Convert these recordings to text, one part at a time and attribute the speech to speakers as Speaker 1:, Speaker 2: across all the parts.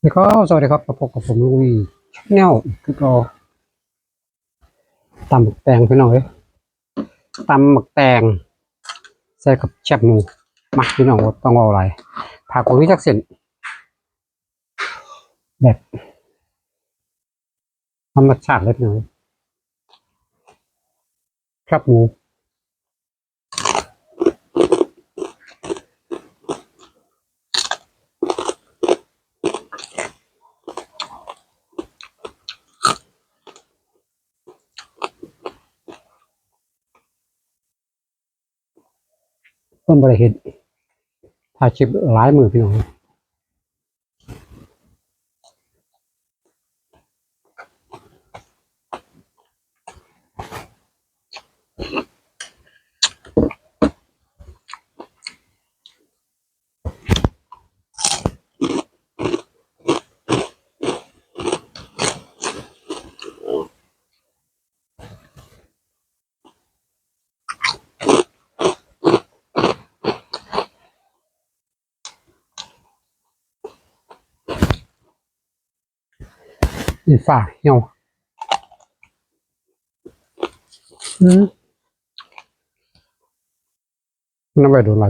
Speaker 1: แล้วก็สวัสดีครับพบกับผมลุยชแนลคือก็ตำหมึกแตงพี่น้องเอ้ยตำหมึกแตงใส่กับแชบหมูมาพี่น้องต้องเอาอะไรผักของจักเส้นแบบธรรมชาติเลยพี่น้อยแคบหมู เพิ่มบริเห็นถ่ายคลิปหลายมือพี่น้อง นี่ฝ่าเหี่ยวอืมน้ำไปโดนหล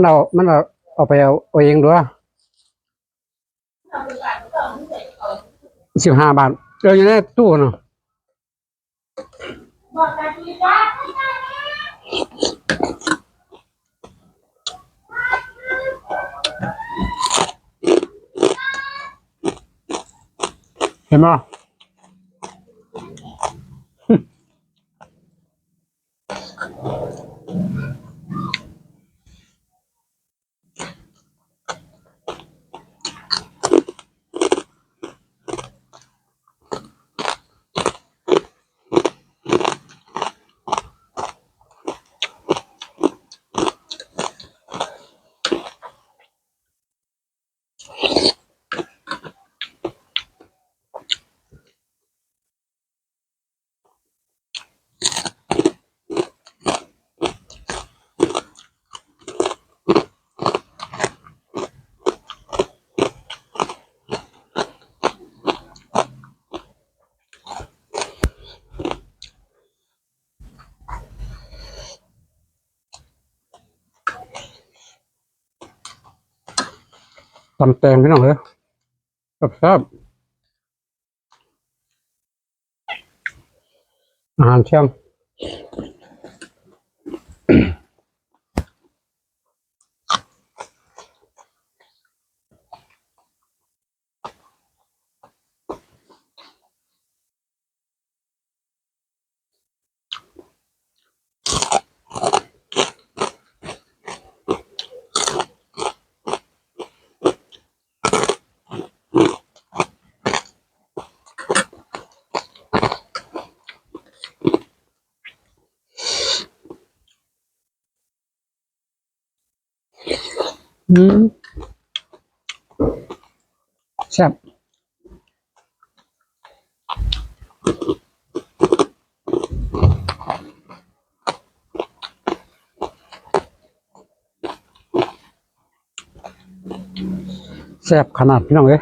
Speaker 1: มันเอมันเอามันเอาเอาไปเอาเอาเองด้วยสิบห้าบาทเอออยู่ในตู้เนาะเห็นไหม ตำแตงพี่น้องเลยแบบแซ่บอาหารเชียง อืมแซ่บแซ่บขนาดพี่น้องเอ้ย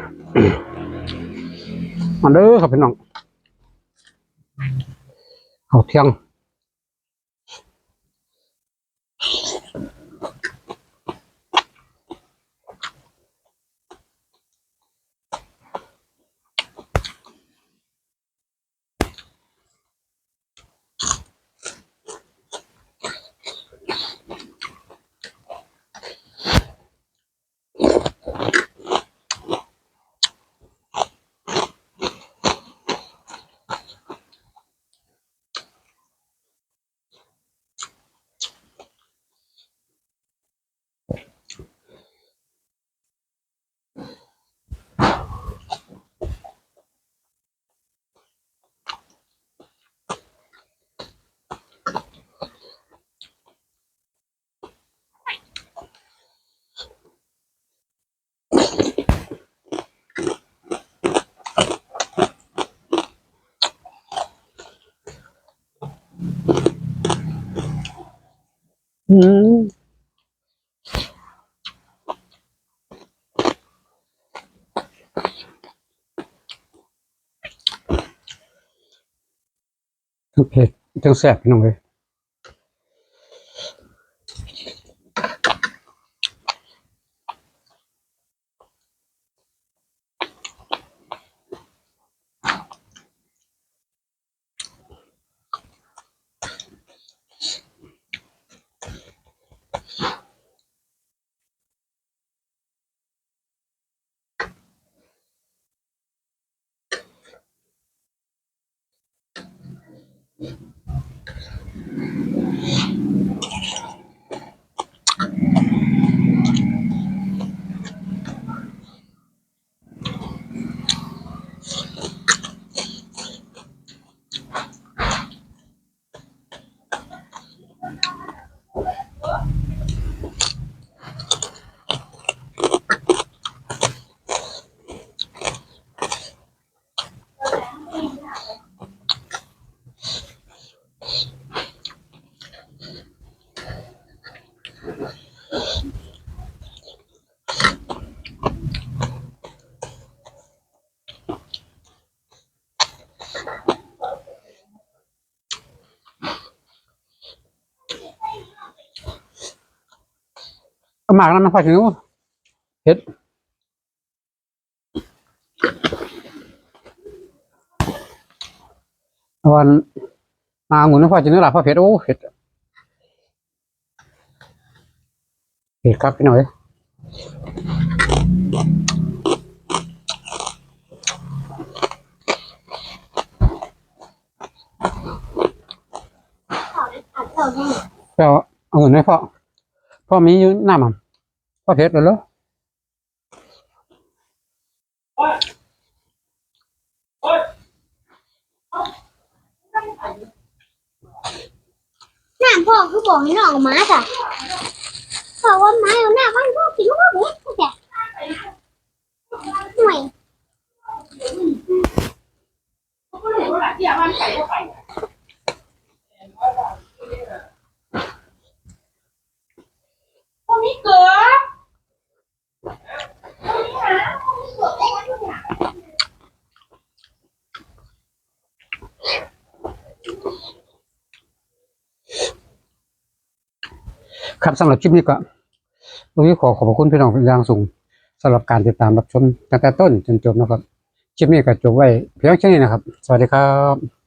Speaker 1: มาเด้อครับพี่น้องเอาเที่ยง อืมทั้งเผ็ดทั้งแสบพี่น้องเลย ก็หมากนั้นมันพอถึงนู้นเผ็ดวันมาหมุนพอจะนึกหลับพอเผ็ดโอ้เผ็ดเผ็ดครับพี่หน่อย
Speaker 2: อัดต่อให้
Speaker 1: ก็เอาเงินให้พ่อ พ่อมีอยู่หน้ามันพ่อเผ็ดเลยเหรอ
Speaker 2: หน้าพ่อคือบอกให้น้องเอามาจ้ะบอกว่าไม้เอาหน้าบ้านพ่อกินว่าเบ็ดจ้ะหน่วย
Speaker 3: พวกนี้เกิด
Speaker 1: ครับสำหรับคลิปนี้ก็ตรงนี้ขอขอบคุณพี่น้องเป็นอย่างสูงสำหรับการติดตามรับชมตั้งแต่ต้นจนจบนะครับคลิปนี้ก็จบไว้เพียงแค่นี้นะครับ สวัสดีครับ